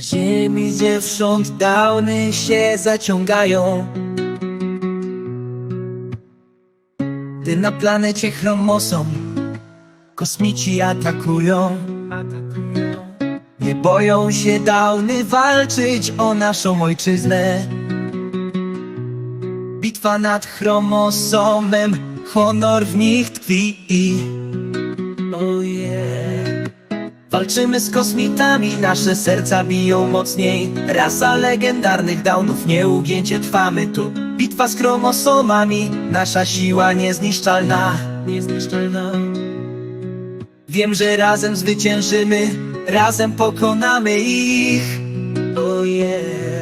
tymi dziewcząt downy się zaciągają Ty na planecie chromosom Kosmici atakują Nie boją się downy walczyć o naszą ojczyznę Bitwa nad chromosomem Honor w nich tkwi Oh yeah. Walczymy z kosmitami, nasze serca biją mocniej. Rasa legendarnych downów, nieugięcie trwamy tu. Bitwa z chromosomami, nasza siła niezniszczalna. Niezniszczalna. Wiem, że razem zwyciężymy, razem pokonamy ich. Oh yeah